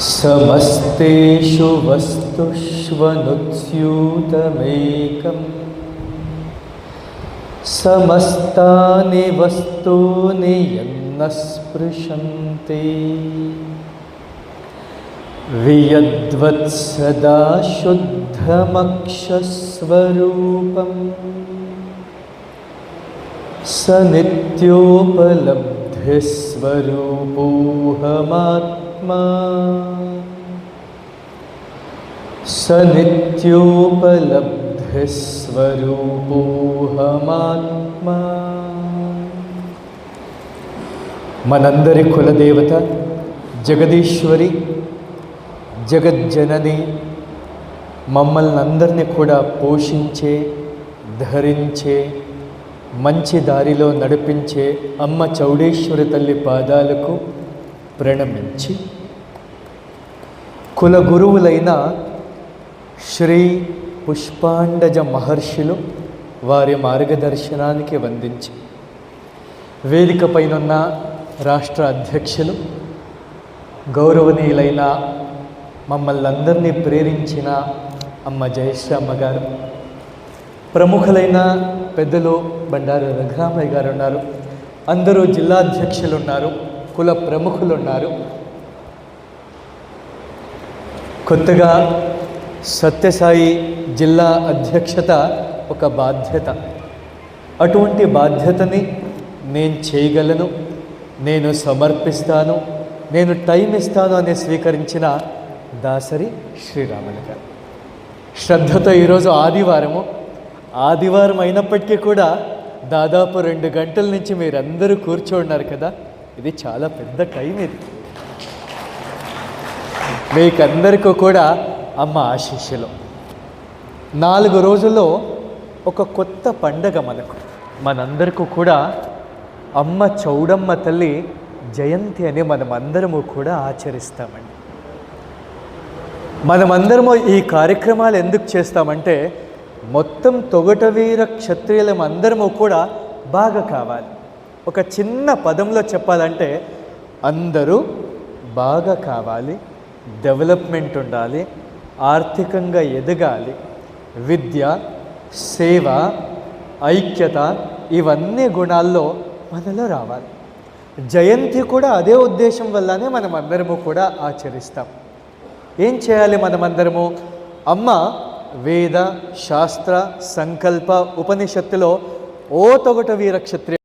समस्तेषु वस्तुष्वनुत्स्यूतमेकम् समस्तानि वस्तूनि यन्न स्पृशन्ति। वियद्वत्सदा शुद्धमक्षस्वरूपम् स नित्योपलब्धिस्वरूपोऽहमात्मा स నిత్యోపలబ్ధిస్వరూపోహమాత్మా మనందరి కులదేవత జగదీశ్వరి జగజ్జనని మమ్మల్ని అందరినీ కూడా పోషించే ధరించే మంచి దారిలో నడిపించే అమ్మ చౌడేశ్వరి తల్లి పాదాలకు ప్రణమించి కుల గురువులైన శ్రీ పుష్పాండజ మహర్షులు వారి మార్గదర్శనానికి వందించి వేదిక పైనున్న రాష్ట్ర అధ్యక్షులు గౌరవనీయులైన మమ్మల్ని అందరినీ ప్రేరించిన అమ్మ జయశ్రామ గారు ప్రముఖులైన పెద్దలు బండారు రఘురామయ్య గారు ఉన్నారు. అందరూ జిల్లా అధ్యక్షులు ఉన్నారు కుల ప్రముఖులు ఉన్నారు కొత్తగా సత్యసాయి జిల్లా అధ్యక్షత ఒక బాధ్యత. అటువంటి బాధ్యతని నేను చేయగలను నేను సమర్పిస్తాను నేను టైం ఇస్తాను అని స్వీకరించిన దాసరి శ్రీరాములు గారు. శ్రద్ధతో ఈరోజు ఆదివారము ఆదివారం అయినప్పటికీ కూడా దాదాపు రెండు గంటల నుంచి మీరందరూ కూర్చోన్నారు కదా. ఇది చాలా పెద్ద టైం ఇది. మీకందరికీ కూడా అమ్మ ఆశీస్సులు. నాలుగు రోజుల్లో ఒక కొత్త పండగ మనకు. మనందరికీ కూడా అమ్మ చౌడమ్మ తల్లి జయంతి అని మనమందరము కూడా ఆచరిస్తామండి. మనమందరము ఈ కార్యక్రమాలు ఎందుకు చేస్తామంటే మొత్తం తొగటవీర క్షత్రియులం అందరము కూడా బాగా కావాలి. ఒక చిన్న పదంలో చెప్పాలంటే అందరూ బాగా కావాలి డెవలప్మెంట్ ఉండాలి ఆర్థికంగా ఎదగాలి విద్య సేవ ఐక్యత ఇవన్నీ గుణాల్లో మనలో రావాలి. జయంతి కూడా అదే ఉద్దేశం వల్లనే మనం అందరము కూడా ఆచరిస్తాం. ఏం చేయాలి మనమందరము? అమ్మ వేద శాస్త్ర సంకల్ప ఉపనిషత్తులో ఓ తొగట వీర